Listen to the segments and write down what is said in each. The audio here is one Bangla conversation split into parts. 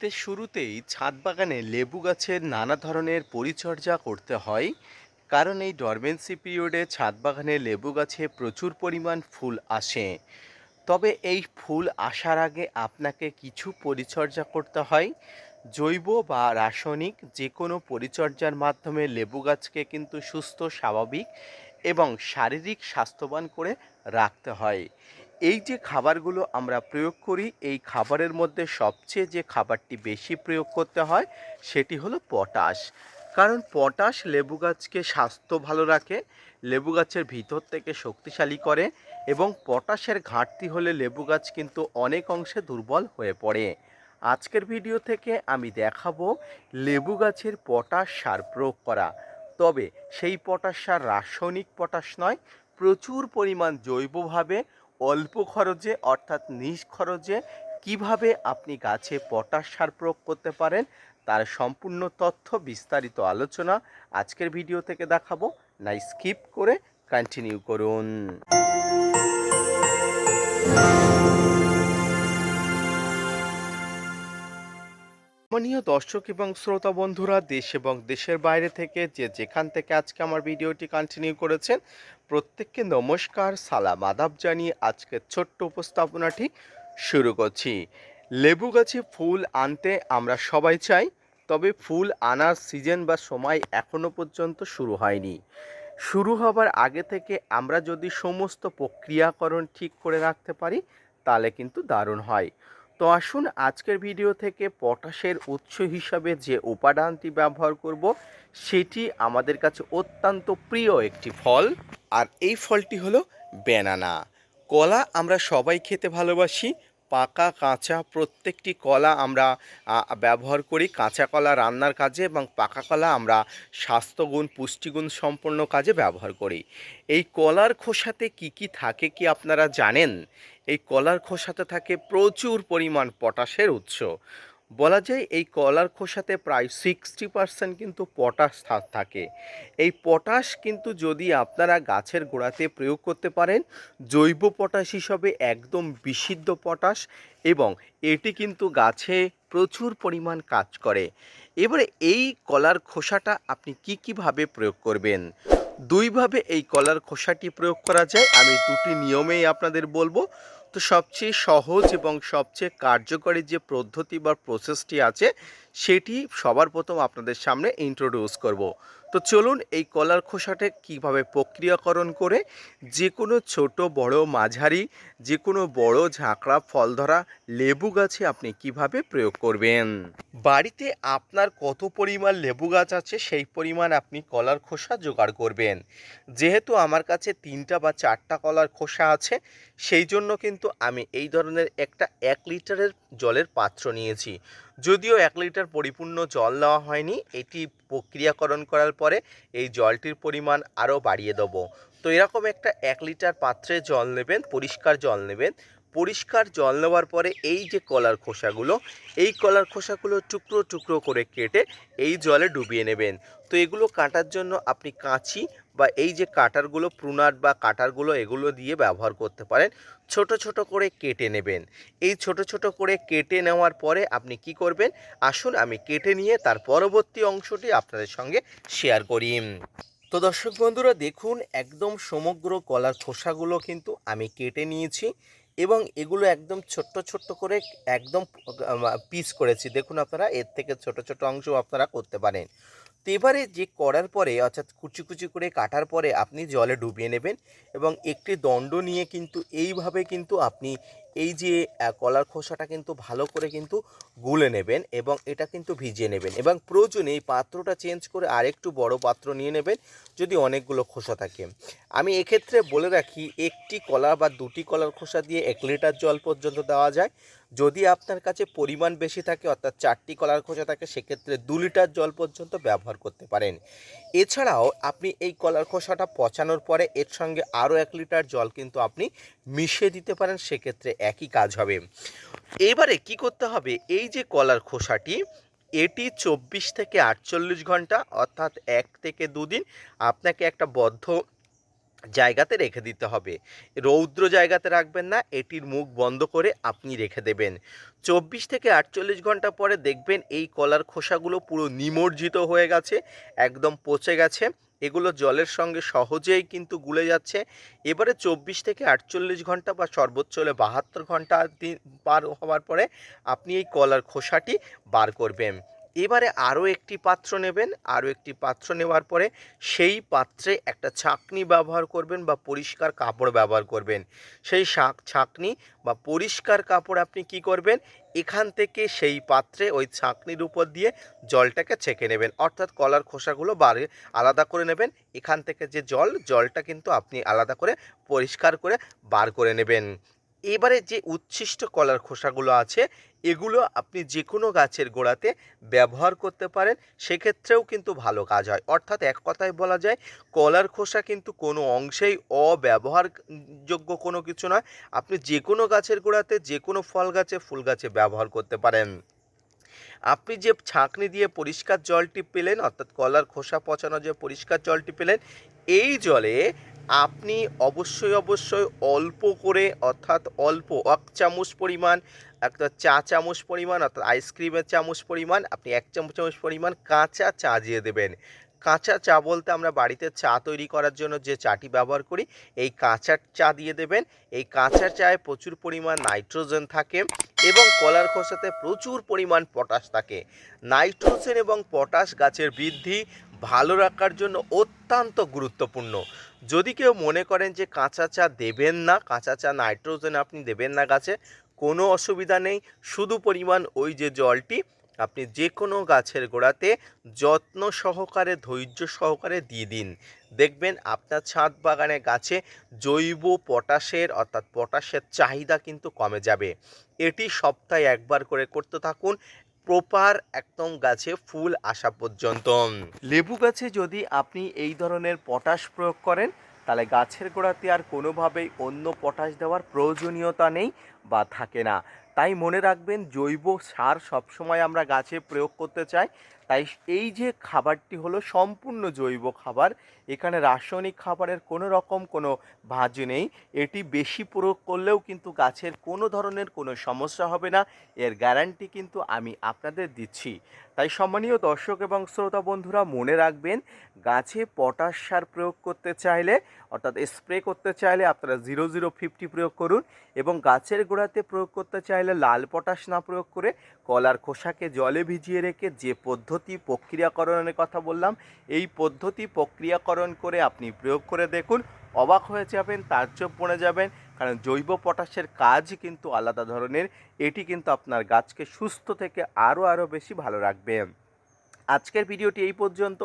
শীতের শুরুতেই ছাদ বাগানে লেবু গাছের নানা ধরনের পরিচর্যা করতে হয়। কারণ এই ডরমেন্সি পিরিয়ডে ছাদ বাগানে লেবু গাছে প্রচুর পরিমাণ ফুল আসে। তবে এই ফুল আসার আগে আপনাকে কিছু পরিচর্যা করতে হয়। জৈব বা রাসায়নিক যে কোনো পরিচর্যার মাধ্যমে লেবু গাছকে কিন্তু সুস্থ, স্বাভাবিক এবং শারীরিক স্বাস্থ্যবান করে রাখতে হয়। এই যে খাবারগুলো আমরা প্রয়োগ করি, এই খাবারের মধ্যে সবচেয়ে যে খাবারটি বেশি প্রয়োগ করতে হয়, সেটি হলো পটাশ। কারণ পটাশ লেবু গাছকে স্বাস্থ্য ভালো রাখে, লেবু গাছের ভিতর থেকে শক্তিশালী করে এবং পটাশের ঘাটতি হলে লেবু গাছ কিন্তু অনেক অংশে দুর্বল হয়ে পড়ে। আজকের ভিডিও থেকে আমি দেখাবো লেবু গাছের পটাশ সার প্রয়োগ করা। তবে সেই পটাশ সার রাসায়নিক পটাশ নয়, প্রচুর পরিমাণ জৈবভাবে অল্প খরচে অর্থাৎ নিজ খরচে কীভাবে আপনি গাছে পটাশ সার প্রয়োগ করতে পারেন, তার সম্পূর্ণ তথ্য, বিস্তারিত আলোচনা আজকের ভিডিও থেকে দেখাবো। না, স্কিপ করে কন্টিনিউ করুন। মাননীয় দর্শক এবং শ্রোতা বন্ধুরা, দেশ এবং দেশের বাইরে থেকে যে যেখান থেকে আজকে আমার ভিডিওটি কন্টিনিউ করেছেন, প্রত্যেককে নমস্কার, সালাম, আদাব জানিয়ে আজকের ছোট্ট উপস্থাপনাটি শুরু করছি। লেবু গাছে ফুল আনতে আমরা সবাই চাই, তবে ফুল আনার সিজন বা সময় এখনও পর্যন্ত শুরু হয়নি। শুরু হবার আগে থেকে আমরা যদি সমস্ত প্রক্রিয়াকরণ ঠিক করে রাখতে পারি, তাহলে কিন্তু দারুণ হয়। তো আসুন আজকের ভিডিও থেকে পটাশের উৎস হিসাবে যে উপাদানটি ব্যবহার করব, সেটি আমাদের কাছে অত্যন্ত প্রিয় একটি ফল। আর এই ফলটি হলো ব্যানানা কলা আমরা সবাই খেতে ভালোবাসি, পাকা, কাঁচা, প্রত্যেকটি কলা আমরা ব্যবহার করি। কাঁচা কলা রান্নার কাজে এবং পাকা কলা আমরা স্বাস্থ্যগুণ, পুষ্টিগুণ সম্পন্ন কাজে ব্যবহার করি। এই কলার খোসাতে কি কি থাকে কি আপনারা জানেন? এই কলার খোসাতে থাকে প্রচুর পরিমাণ পটাশের উৎস। বলা যায় এই কলার খোসাতে প্রায় সিক্সটি পার্সেন্ট কিন্তু পটাশ থাকে। এই পটাশ কিন্তু যদি আপনারা গাছের গোড়াতে প্রয়োগ করতে পারেন, জৈব পটাশ হিসাবে একদম বিশুদ্ধ পটাশ এবং এটি কিন্তু গাছে প্রচুর পরিমাণ কাজ করে। এবারে এই কলার খোসাটা আপনি কি কীভাবে প্রয়োগ করবেন? দুইভাবে এই কলার খোসাটি প্রয়োগ করা যায়। আমি দুটি নিয়মেই আপনাদের বলব। তো সবচেয়ে সহজ এবং সবচেয়ে কার্যকরী যে পদ্ধতি বা প্রসেসটি আছে, সেটি সবার প্রথম আপনাদের সামনে ইন্ট্রোডিউস করব। তো চলুন এই কলার খোসাটা কীভাবে প্রক্রিয়াকরণ করে যে কোনো ছোট, বড় মাঝারি যে কোনো বড় ঝাঁকড়া ফল ধরা লেবু গাছে আপনি কীভাবে প্রয়োগ করবেন? বাড়িতে আপনার কত পরিমাণ লেবু গাছ আছে সেই পরিমাণ আপনি কলার খোসা জোগাড় করবেন। যেহেতু আমার কাছে তিনটা বা চারটা কলার খোসা আছে, সেই জন্য কিন্তু আমি এই ধরনের একটা এক লিটারের জলের পাত্র নিয়েছি। যদিও এক লিটার পরিপূর্ণ জল নেওয়া হয়নি, এটি প্রক্রিয়াকরণ করার পরে এই জলটির পরিমাণ আরও বাড়িয়ে দেবো। তো এরকম একটা এক লিটার পাত্রে জল নেবেন, পরিষ্কার জল নেবেন। পরিষ্কার জল নেওয়ার পরে এই যে কলার খোসাগুলো, এই কলার খোসাগুলো টুকরো টুকরো করে কেটে এই জলে ডুবিয়ে নেবেন। তো এগুলো কাটার জন্য আপনি কাঁচি বা এই যে কাটারগুলো প্রুনার বা কাটারগুলো এগুলো দিয়ে ব্যবহার করতে পারেন। ছোট ছোট করে কেটে নেবেন। এই ছোট ছোট করে কেটে নেওয়ার পরে আপনি কি করবেন? আসুন আমি কেটে নিয়ে তার পরবর্তী অংশটি আপনাদের সঙ্গে শেয়ার করি। তো দর্শক বন্ধুরা, দেখুন, একদম সমগ্র কলার খোসাগুলো কিন্তু আমি কেটে নিয়েছি। এবং এগুলো একদম ছোট্ট ছোট্ট করে একদম পিস করেছি। দেখুন আপনারা, এর থেকে ছোট ছোট অংশ আপনারা করতে পারেন। তো এবারে যে করার পরে, অর্থাৎ কুচি কুচি করে কাটার পরে আপনি জলে ডুবিয়ে নেবেন এবং একটি দণ্ড নিয়ে কিন্তু এইভাবে কিন্তু আপনি এই যে কলার খোসাটা কিন্তু ভালো করে কিন্তু গুলে নেবেন এবং এটা কিন্তু ভিজিয়ে নেবেন এবং প্রয়োজনে এই পাত্রটা চেঞ্জ করে আরেকটু বড় পাত্র নিয়ে নেবেন যদি অনেকগুলো খোসা থাকে। আমি এক্ষেত্রে বলে রাখি, একটি কলা বা দুটি কলার খোসা দিয়ে এক লিটার জল পর্যন্ত দেওয়া যায়। যদি আপনার কাছে পরিমাণ বেশি থাকে, অর্থাৎ চারটি কলার খোসা থাকে, সেক্ষেত্রে দু লিটার জল পর্যন্ত ব্যবহার করতে পারেন। এছাড়াও আপনি এই কলার খোসাটা পচানোর পরে এর সঙ্গে আরও এক লিটার জল কিন্তু আপনি মিশিয়ে দিতে পারেন, সেক্ষেত্রে একই কাজ হবে। এবারে কি করতে হবে? এই যে কলার খোসাটি এটি চব্বিশ থেকে আটচল্লিশ ঘণ্টা, অর্থাৎ এক থেকে দুদিন আপনাকে একটা বদ্ধ জায়গাতে রেখে দিতে হবে। রৌদ্র জায়গাতে রাখবেন না, এটির মুখ বন্ধ করে আপনি রেখে দেবেন। চব্বিশ থেকে আটচল্লিশ ঘণ্টা পরে দেখবেন এই কলার খোসাগুলো পুরো নিমজ্জিত হয়ে গেছে, একদম পচে গেছে। এগুলো জলের সঙ্গে সহজেই কিন্তু গুলে যাচ্ছে। এবারে চব্বিশ থেকে আটচল্লিশ ঘণ্টা বা সর্বোচ্চ হলে বাহাত্তর ঘণ্টা দিন পার হওয়ার পরে আপনি এই কলার খোসাটি বার করবেন। এবারে আরও একটি পাত্র নেবেন, আরও একটি পাত্র নেওয়ার পরে সেই পাত্রে একটা ছাঁকনি ব্যবহার করবেন বা পরিষ্কার কাপড় ব্যবহার করবেন। সেই শাক, ছাঁকনি বা পরিষ্কার কাপড় আপনি কি করবেন? এখান থেকে সেই পাত্রে ওই ছাঁকনির উপর দিয়ে জলটাকে ছেঁকে নেবেন। অর্থাৎ কলার খোসাগুলো বারে আলাদা করে নেবেন। এখান থেকে যে জল, জলটা কিন্তু আপনি আলাদা করে পরিষ্কার করে বার করে নেবেন। এবারে যে উচ্ছিষ্ট কলার খোসাগুলো আছে, এগুলো আপনি যে কোনো গাছের গোড়াতে ব্যবহার করতে পারেন। সেক্ষেত্রেও কিন্তু ভালো কাজ হয়। অর্থাৎ এক কথায় বলা যায়, কলার খোসা কিন্তু কোনো অংশেই অব্যবহারযোগ্য কোনো কিছু নয়। আপনি যে কোনো গাছের গোড়াতে যে কোনো ফল গাছে, ফুল গাছে ব্যবহার করতে পারেন। আপনি যে ছাঁকনি দিয়ে পরিষ্কার জলটি পেলেন, অর্থাৎ কলার খোসা পচানো যে পরিষ্কার জলটি পেলেন, এই জলে আপনি অবশ্যই অবশ্যই অল্প করে, অর্থাৎ অল্প এক চামচ পরিমাণ, একটা চা চামচ পরিমাণ, অর্থাৎ আইসক্রিমের চামচ পরিমাণ, আপনি এক চামচ চামচ পরিমাণ কাঁচা চা দিয়ে দেবেন। কাঁচা চা বলতে আমরা বাড়িতে চা তৈরি করার জন্য যে চাটি ব্যবহার করি, এই কাঁচা চা দিয়ে দেবেন। এই কাঁচা চায়ে প্রচুর পরিমাণ নাইট্রোজেন থাকে এবং কলার খোসাতে প্রচুর পরিমাণ পটাশ থাকে। নাইট্রোজেন এবং পটাশ গাছের বৃদ্ধি ভালো রাখার জন্য অত্যন্ত গুরুত্বপূর্ণ। যদি কেউ মনে করেন যে কাঁচা চা দেবেন না, কাঁচা চা নাইট্রোজেন আপনি দেবেন না গাছে, কোনো অসুবিধা নেই। শুধু পরিমাণ ওই যে জলটি আপনি যে কোনো গাছের গোড়াতে যত্ন সহকারে, ধৈর্য সহকারে দিয়ে দিন। দেখবেন আপনার ছাদ বাগানে গাছে জৈব পটাশের অর্থাৎ পটাশের চাহিদা কিন্তু কমে যাবে। এটি সপ্তাহে একবার করে করতে থাকুন। প্রপার একদম গাছে ফুল আসা পর্যন্ত। লেবু গাছে যদি আপনি এই ধরনের পটাশ প্রয়োগ করেন, তাহলে গাছের গোড়াতে আর কোনোভাবেই অন্য পটাশ দেওয়ার প্রয়োজনীয়তা নেই বা থাকে না। তাই মনে রাখবেন, জৈব সার সবসময় আমরা গাছে প্রয়োগ করতে চাই। তাই এই যে খাবারটি হলো সম্পূর্ণ জৈব খাবার, এখানে রাসায়নিক খাবারের কোনো রকম কোনো ভাজ নেই। এটি বেশি প্রয়োগ করলেও কিন্তু গাছের কোনো ধরনের কোনো সমস্যা হবে না। এর গ্যারান্টি কিন্তু আমি আপনাদের দিচ্ছি। তাই সম্মানীয় দর্শক এবং শ্রোতা বন্ধুরা, মনে রাখবেন, গাছে পটাশ সার প্রয়োগ করতে চাইলে, অর্থাৎ স্প্রে করতে চাইলে আপনারা জিরো জিরো ফিফটি প্রয়োগ করুন এবং গাছের গোড়াতে প্রয়োগ করতে চাইলে লাল পটাশ না প্রয়োগ করে কলার খোসাকে জলে ভিজিয়ে রেখে যে পদ্ধতি প্রক্রিয়াকরণের কথা বললাম। এই পদ্ধতি প্রক্রিয়াকরণ করে আপনি প্রয়োগ করে দেখুন, অবাক হয়ে যাবেন তার চোখ পড়ে যাবেন, কারণ জৈব পটাশের কাজ কিন্তু আলাদা ধরনের। এটি কিন্তু আপনার গাছকে সুস্থ থেকে আরও আরও বেশি ভালো রাখবে। আজকের ভিডিওটি এই পর্যন্ত।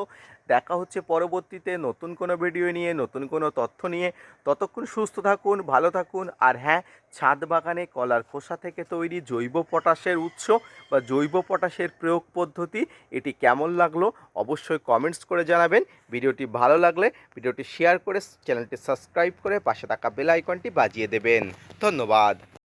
দেখা হচ্ছে পরবর্তীতে নতুন কোনো ভিডিও নিয়ে, নতুন কোনো তথ্য নিয়ে। ততক্ষণ সুস্থ থাকুন, ভালো থাকুন। আর হ্যাঁ ছাদ বাগানে কলার খোসা থেকে তৈরি জৈব পটাশের উৎস বা জৈব পটাশের প্রয়োগ পদ্ধতি, এটি কেমন লাগল অবশ্যই কমেন্টস করে জানাবেন। ভিডিওটি ভালো লাগলে ভিডিওটি শেয়ার করে চ্যানেলটি সাবস্ক্রাইব করে পাশে থাকা বেল আইকনটি বাজিয়ে দেবেন। ধন্যবাদ।